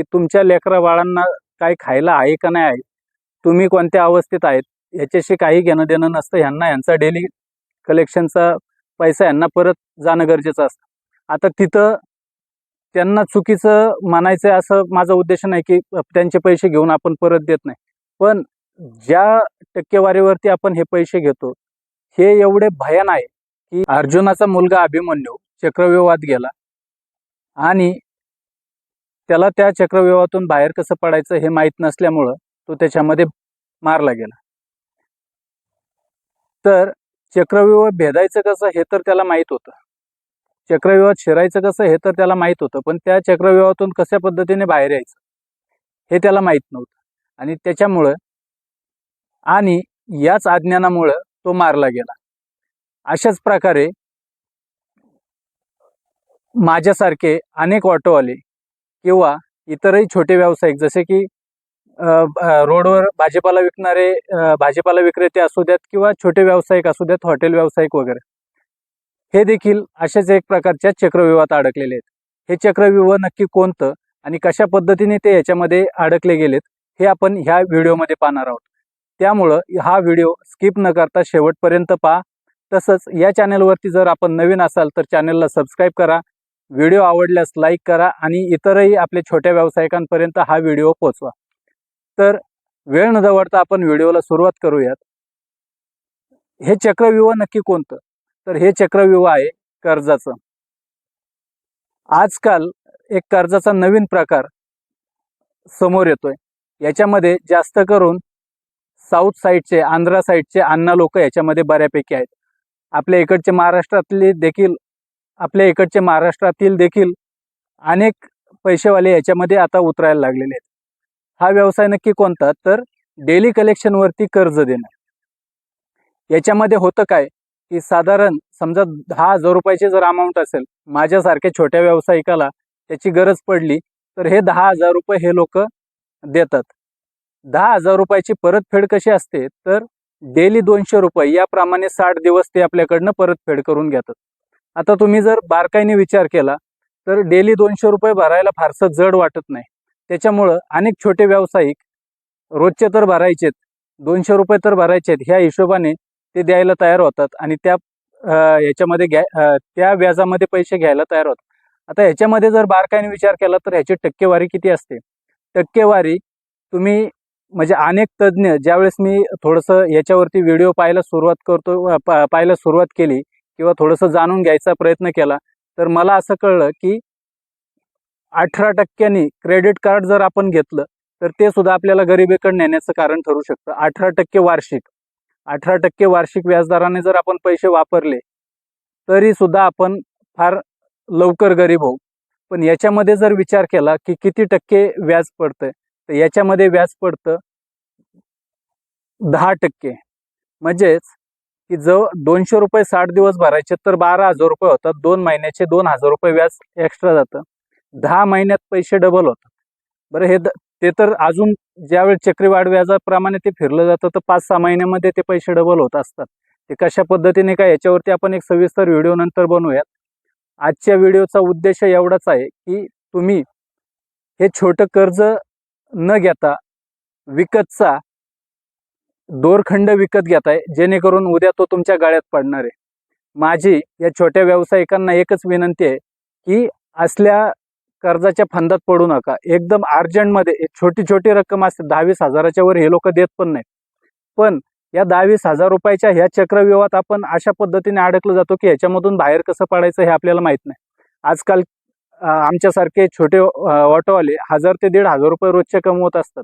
की तुमच्या लेकरा बाळांना काय खायला आहे का नाही आहे? तुम्ही कोणत्या अवस्थेत आहेत? ह्याच्याशी काही घेणं देणं नसतं. ह्यांना ह्यांचा डेली कलेक्शनचा पैसा यांना परत जाणं गरजेचं असतं. आता तिथं त्यांना चुकीचं म्हणायचं असं माझा उद्देश नाही की त्यांचे पैसे घेऊन आपण परत देत नाही. पण ज्या टक्केवारीवरती आपण हे पैसे घेतो हे एवढे भयान आहे की अर्जुनाचा मुलगा अभिमन्यू चक्रव्यूहात गेला आणि त्याला त्या चक्रव्यूहातून बाहेर कसं पडायचं हे माहीत नसल्यामुळं तो त्याच्यामध्ये मारला गेला. तर चक्रव्यूह भेदायचं कसं हे तर त्याला माहीत होतं. चक्रव्यूहात शिरायचं कसं हे तर त्याला माहीत होतं पण त्या चक्रव्यूहातून कशा पद्धतीने बाहेर यायचं हे त्याला माहीत नव्हतं. आणि त्याच्यामुळं आणि याच अज्ञानामुळं तो मारला गेला. अशाच प्रकारे माझ्यासारखे अनेक ऑटोवाले किंवा इतरही छोटे व्यावसायिक जसे की रोडवर भाजीपाला विकणारे भाजीपाला विक्रेते असू द्यात किंवा छोटे व्यावसायिक असू द्यात हॉटेल व्यावसायिक वगैरे. हे देखील अशाच एक प्रकारच्या चक्रव्यूहात अडकलेले आहेत. हे चक्रव्यूह नक्की कोणतं आणि कशा पद्धतीने ते याच्यामध्ये अडकले गेलेत हे आपण ह्या व्हिडिओमध्ये पाहणार आहोत. त्यामुळं हा व्हिडिओ स्किप न करता शेवटपर्यंत पहा. तसंच या चॅनलवरती जर आपण नवीन असाल तर चॅनलला सबस्क्राईब करा. व्हिडिओ आवडल्यास लाईक करा आणि इतरही आपल्या छोट्या व्यावसायिकांपर्यंत हा व्हिडिओ पोचवा. तर वेळ न दवडता आपण व्हिडिओला सुरुवात करूयात. हे चक्रव्यूह नक्की कोणतं? तर हे चक्रव्यूह आहे कर्जाचं. आजकाल एक कर्जाचा नवीन प्रकार समोर येतोय. याच्यामध्ये जास्त करून साऊथ साईडचे आंध्रा साईडचे अण्णा लोक याच्यामध्ये बऱ्यापैकी आहेत. आपल्या इकडचे महाराष्ट्रातले देखील आपल्या इकडचे महाराष्ट्रातील देखील अनेक पैसेवाले याच्यामध्ये आता उतरायला लागलेले आहेत. हा व्यवसाय नक्की कोणता? तर डेली कलेक्शनवरती कर्ज देणं. याच्यामध्ये होतं काय? की साधारण समजा दहा हजार रुपयाची जर अमाऊंट असेल माझ्यासारख्या छोट्या व्यावसायिकाला त्याची गरज पडली तर हे दहा हजार रुपये हे लोक देतात. दहा हजार रुपयाची परतफेड कशी असते? तर डेली दोनशे रुपये याप्रमाणे साठ दिवस ते आपल्याकडनं परतफेड करून घेतात. आता तुम्ही जर बारकाईने विचार केला तर डेली दोनशे रुपये भरायला फारसं जड वाटत नाही. त्याच्यामुळं अनेक छोटे व्यावसायिक रोजचे तर भरायचेत दोनशे रुपये तर भरायचेत ह्या हिशोबाने ते द्यायला तयार होतात आणि त्या ह्याच्यामध्ये याच्यामध्ये घ्या त्या व्याजामध्ये पैसे घ्यायला तयार होतात. आता ह्याच्यामध्ये जर बारकाईने विचार केला तर ह्याची टक्केवारी किती असते? टक्केवारी तुम्ही म्हणजे अनेक तज्ज्ञ ज्यावेळेस मी थोडंसं याच्यावरती व्हिडिओ पाहायला सुरुवात करतो पा- पाहायला सुरुवात केली किंवा थोडंसं जाणून घ्यायचा प्रयत्न केला तर मला असं कळलं की अठरा टक्क्यांनी क्रेडिट कार्ड जर आपण घेतलं तर ते सुद्धा आपल्याला गरिबीकडे नेण्याचं कारण ठरू शकतं. अठरा टक्के वार्षिक. अठरा टक्के वार्षिक व्याजदराने जर आपण पैसे वापरले तरी सुद्धा आपण फार लवकर गरीब होऊ. पण याच्यामध्ये जर विचार केला की किती टक्के व्याज पडतंय तर याच्यामध्ये व्याज पडतं दहा टक्के. म्हणजेच की जवळ दोनशे रुपये साठ दिवस भरायचे तर बारा हजार रुपये होतात. दोन महिन्याचे दोन हजार रुपये व्याज एक्स्ट्रा जातं. दहा महिन्यात पैसे डबल होतात. बरं हे द- ते तर अजून ज्यावेळेस चक्रीवाढ व्याजाप्रमाणे ते फिरलं जातं तर पाच सहा महिन्यामध्ये ते पैसे डबल होत असतात. ते कशा पद्धतीने काय याच्यावरती आपण एक सविस्तर व्हिडिओ नंतर बनवूयात. आजच्या व्हिडिओचा उद्देश एवढाच आहे की तुम्ही हे छोटं कर्ज न घेता विकतचा दोरखंड विकत घेत आहे जेणेकरून उद्या तो तुमच्या गाळ्यात पडणार आहे. माझी या छोट्या व्यावसायिकांना एकच विनंती आहे की असल्या कर्जाच्या फंदात पडू नका. एकदम अर्जंटमध्ये एक छोटी छोटी रक्कम असते दहावीस हजाराच्या वर हे लोक देत पण नाही पण या दहावीस हजार रुपयाच्या ह्या चक्रव्यूहात आपण अशा पद्धतीने अडकलं जातो की ह्याच्यामधून बाहेर कसं पडायचं हे आपल्याला माहीत नाही. आजकाल आमच्यासारखे छोटे ऑटोवाले हजार ते दीड हजार रुपये रोजचे कमवत असतात.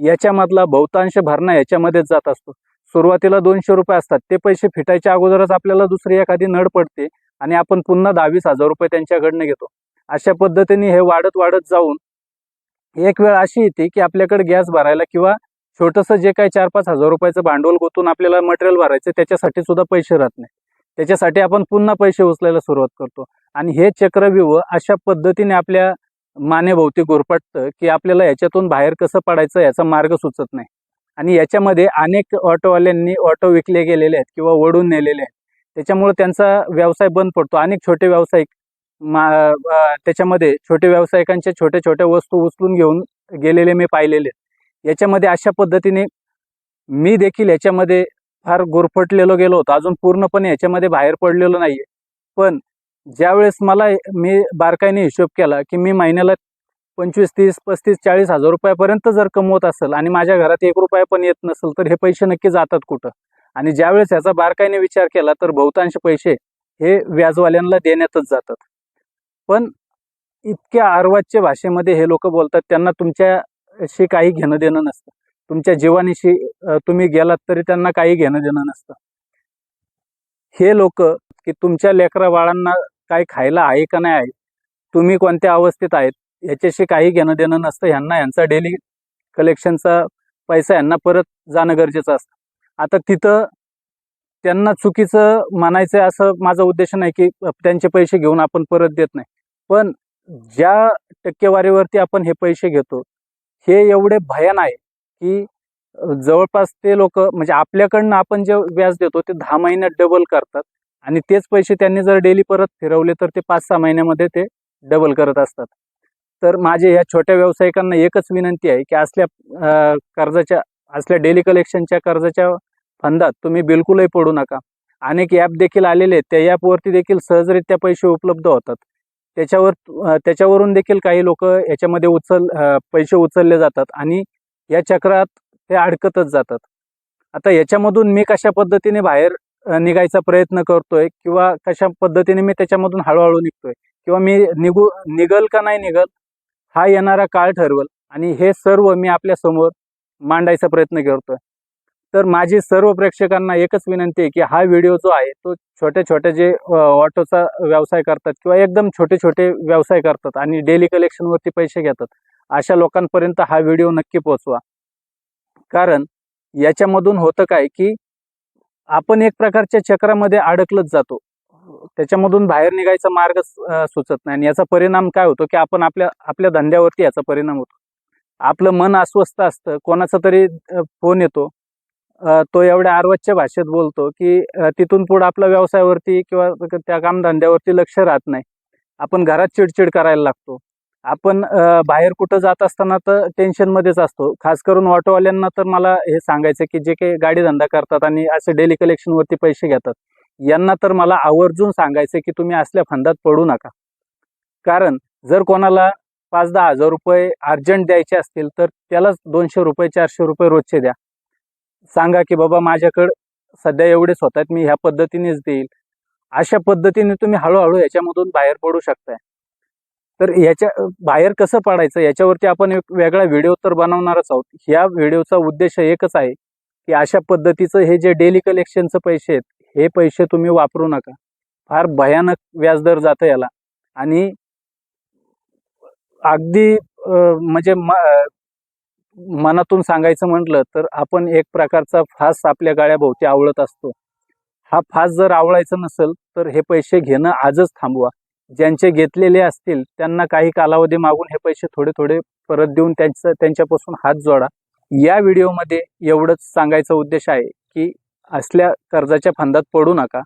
याच्यामधला बहुतांश भरणा याच्यामध्येच जात असतो. सुरुवातीला दोनशे रुपये असतात. ते पैसे फिटायच्या अगोदरच आपल्याला दुसरी एखादी नड पडते आणि आपण पुन्हा दहावीस हजार रुपये त्यांच्याकडनं घेतो. अशा पद्धतीने हे वाढत वाढत जाऊन एक वेळ अशी येते की आपल्याकडे गॅस भरायला किंवा छोटंसं जे काही चार पाच हजार रुपयाचं भांडवल गुंतून आपल्याला मटेरियल भरायचं त्याच्यासाठी सुद्धा पैसे राहत नाही. त्याच्यासाठी आपण पुन्हा पैसे उचलायला सुरुवात करतो. आणि हे चक्रव्यूह अशा पद्धतीने आपल्या मानेभोवती गुरफटतं की आपल्याला याच्यातून बाहेर कसं पडायचं याचा मार्ग सुचत नाही. आणि याच्यामध्ये अनेक ऑटोवाल्यांनी ऑटो विकले गेलेले आहेत किंवा ओढून नेलेले आहेत. त्याच्यामुळे त्यांचा व्यवसाय बंद पडतो. अनेक छोटे व्यावसायिक मा त्याच्यामध्ये छोटे व्यावसायिकांच्या छोट्या छोट्या वस्तू उचलून घेऊन गेलेले मी पाहिलेले याच्यामध्ये अशा पद्धतीने मी देखील याच्यामध्ये फार गुरफटलेलो गेलो होतो. अजून पूर्णपणे याच्यामध्ये बाहेर पडलेलो नाही पण ज्यावेळेस मला मी बारकाईने हिशोब केला की मी महिन्याला पंचवीस तीस पस्तीस चाळीस हजार रुपयापर्यंत जर कमवत असेल आणि माझ्या घरात एक रुपया पण येत नसेल तर हे पैसे नक्की जातात कुठं? आणि ज्यावेळेस याचा बारकाईने विचार केला तर बहुतांश पैसे हे व्याजवाल्यांना देण्यातच जातात. पण इतक्या आर्वाजच्या भाषेमध्ये हे लोक बोलतात त्यांना तुमच्याशी काही घेणं देणं नसतं. तुमच्या जीवानीशी तुम्ही गेलात तरी त्यांना काही घेणं देणं नसतं. हे लोक की तुमच्या लेकरा बाळांना काय खायला आहे का नाही आहे? तुम्ही कोणत्या अवस्थेत आहेत? याच्याशी काही घेणं देणं नसतं. ह्यांना यांचा डेली कलेक्शनचा पैसा यांना परत जाणं गरजेचं असतं. आता तिथं त्यांना चुकीचं म्हणायचं आहे असं माझा उद्देश नाही की त्यांचे पैसे घेऊन आपण परत देत नाही. पण ज्या टक्केवारीवरती आपण हे पैसे घेतो हे एवढे भयान आहे की जवळपास ते लोक म्हणजे आपल्याकडनं आपण जे व्याज देतो ते दहा महिन्यात डबल करतात. आणि तेच पैसे त्यांनी जर डेली परत फिरवले तर ते पाच सहा महिन्यामध्ये ते डबल करत असतात. तर माझे या छोट्या व्यावसायिकांना एकच विनंती आहे की असल्या कर्जाच्या असल्या डेली कलेक्शनच्या कर्जाच्या फंदात तुम्ही बिलकुलही पडू नका. अनेक ॲप देखील आलेले आहेत. त्या ॲपवरती देखील सहजरित्या पैसे उपलब्ध होतात. त्याच्यावर त्याच्यावरून देखील काही लोक याच्यामध्ये उचल पैसे उचलले जातात आणि या चक्रात ते अडकतच जातात. आता याच्यामधून मी कशा पद्धतीने बाहेर निघायचा प्रयत्न करतोय किंवा कशा पद्धतीने मी त्याच्यामधून हळूहळू निघतोय किंवा मी निघू निघल का नाही निघल हा येणारा काळ ठरवल. आणि हे सर्व मी आपल्यासमोर मांडायचा प्रयत्न करतोय. तर माझी सर्व प्रेक्षकांना एकच विनंती आहे की हा व्हिडिओ जो आहे तो छोट्या छोट्या जे ऑटोचा व्यवसाय करतात किंवा एकदम छोटे छोटे व्यवसाय करतात आणि डेली कलेक्शनवरती पैसे घेतात अशा लोकांपर्यंत हा व्हिडिओ नक्की पोचवा कारण याच्यामधून होतं काय की आपण एक प्रकारच्या चक्रामध्ये अडकलत जातो. त्याच्यामधून बाहेर निघायचा मार्ग सुचत नाही. आणि याचा परिणाम काय होतो की आपण आपल्या आपल्या धंद्यावरती याचा परिणाम होतो. आपलं मन अस्वस्थ असतं. कोणाचा तरी फोन येतो. तो एवढ्या आरवच्या भाषेत बोलतो की तिथून पुढे आपल्या व्यवसायावरती किंवा त्या कामधंद्यावरती लक्ष राहत नाही. आपण घरात चिडचिड करायला लागतो. आपण बाहेर कुठं जात असताना तर टेन्शनमध्येच असतो. खास करून ऑटोवाल्यांना तर मला हे सांगायचं की जे काही गाडी धंदा करतात आणि असे डेली कलेक्शनवरती पैसे घेतात यांना तर मला आवर्जून सांगायचं की तुम्ही असल्या फंदात पडू नका. कारण जर कोणाला पाच दहा हजार रुपये अर्जंट द्यायचे असतील तर त्यालाच दोनशे रुपये चारशे रुपये रोजचे द्या. सांगा की बाबा माझ्याकडं सध्या एवढेच होत आहेत मी ह्या पद्धतीनेच देईल. अशा पद्धतीने तुम्ही हळूहळू याच्यामधून बाहेर पडू शकताय. तर याच्या बाहेर कसं पडायचं याच्यावरती आपण एक वेगळा व्हिडिओ तर बनवणारच आहोत. ह्या व्हिडिओचा उद्देश एकच आहे की अशा पद्धतीचं हे जे डेली कलेक्शनचं पैसे आहेत हे पैसे तुम्ही वापरू नका. फार भयानक व्याजदर जातं याला. आणि अगदी म्हणजे म मनातून सांगायचं म्हटलं तर आपण एक प्रकारचा फास आपल्या गाळ्याभोवती आवळत असतो. हा फास जर आवळायचं नसेल तर हे पैसे घेणं आजच थांबवा. ज्यांचे घेतलेले असतील त्यांना काही कालावधी मागून हे पैसे थोडे थोडे परत देऊन त्यांचं त्यांच्यापासून हात जोडा. या व्हिडिओमध्ये एवढंच सांगायचा उद्देश आहे की असल्या कर्जाच्या फंदात पडू नका.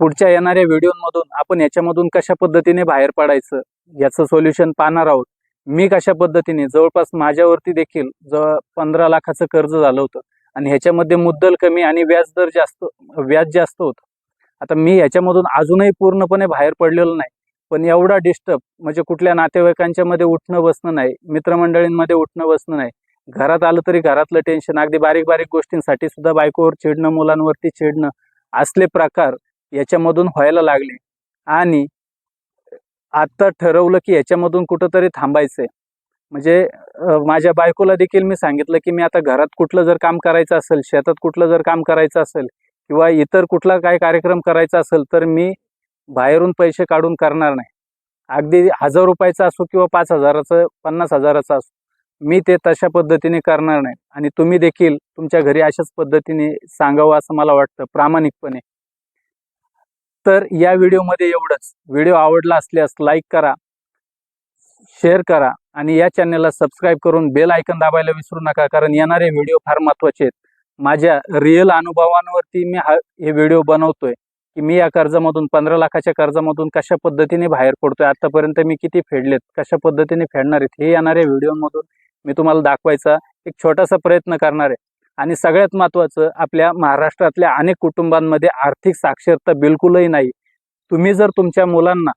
पुढच्या येणाऱ्या व्हिडिओमधून आपण याच्यामधून कशा पद्धतीने बाहेर पडायचं याचं सोल्युशन पाहणार आहोत. मी कशा पद्धतीने जवळपास माझ्यावरती देखील जवळ पंधरा लाखाचं कर्ज झालं होतं. आणि ह्याच्यामध्ये मुद्दल कमी आणि व्याज दर जास्त व्याज जास्त होतं. आता मी याच्यामधून अजूनही पूर्णपणे बाहेर पडलेलो नाही. पण एवढा डिस्टर्ब म्हणजे कुठल्या नातेवाईकांच्या मध्ये उठणं बसणं नाही मित्रमंडळींमध्ये उठणं बसणं नाही. घरात आलं तरी घरातलं टेन्शन अगदी बारीक बारीक गोष्टींसाठी सुद्धा बायकोवर चिडणं मुलांवरती चिडणं असले प्रकार याच्यामधून व्हायला लागले. आणि आता ठरवलं की याच्यामधून कुठंतरी थांबायचंय. म्हणजे माझ्या बायकोला देखील मी सांगितलं की मी आता घरात कुठलं जर काम करायचं असेल शेतात कुठलं जर काम करायचं असेल किंवा इतर कुठला काय कार्यक्रम करायचा असेल तर मी बाहेरून पैसे काढून करणार नाही. अगदी हजार रुपयाचा असो किंवा पाच हजाराचं पन्नास हजाराचं असो मी ते तशा पद्धतीने करणार नाही. आणि तुम्ही देखील तुमच्या घरी अशाच पद्धतीने सांगावं असं मला वाटतं प्रामाणिकपणे. तर या व्हिडिओमध्ये एवढंच. व्हिडिओ आवडला असल्यास लाईक करा शेअर करा आणि या चॅनलला सबस्क्राईब करून बेल आयकन दाबायला विसरू नका कारण येणारे व्हिडिओ फार महत्त्वाचे आहेत. माझ्या रिअल अनुभवांवरती मी हा हे व्हिडिओ बनवतोय की मी या कर्जामधून पंधरा लाखाच्या कर्जामधून कशा पद्धतीने बाहेर पडतोय आतापर्यंत मी किती फेडलेत कशा पद्धतीने फेडणार आहेत हे येणाऱ्या व्हिडिओमधून मी तुम्हाला दाखवायचा एक छोटासा प्रयत्न करणार आहे. आणि सगळ्यात महत्त्वाचं आपल्या महाराष्ट्रातल्या अनेक कुटुंबांमध्ये आर्थिक साक्षरता बिलकुलही नाही. तुम्ही जर तुमच्या मुलांना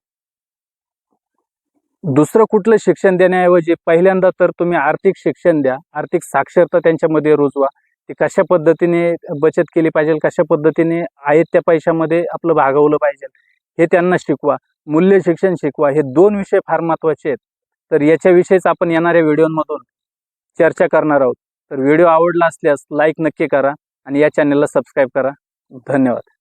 दुसरं कुठलं शिक्षण देण्याऐवजी पहिल्यांदा तर तुम्ही आर्थिक शिक्षण द्या आर्थिक साक्षरता त्यांच्यामध्ये रुजवा. ती कशा पद्धतीने बचत केली पाहिजे कशा पद्धतीने आहेत त्या पैशामध्ये आपलं भागवलं पाहिजे हे त्यांना शिकवा. मूल्य शिक्षण शिकवा. हे दोन विषय फार महत्त्वाचे आहेत. तर याच्याविषयीच आपण येणाऱ्या व्हिडिओमधून चर्चा करणार आहोत. तर व्हिडिओ आवडला असल्यास लाईक नक्की करा आणि या चॅनलला सबस्क्राईब करा. धन्यवाद.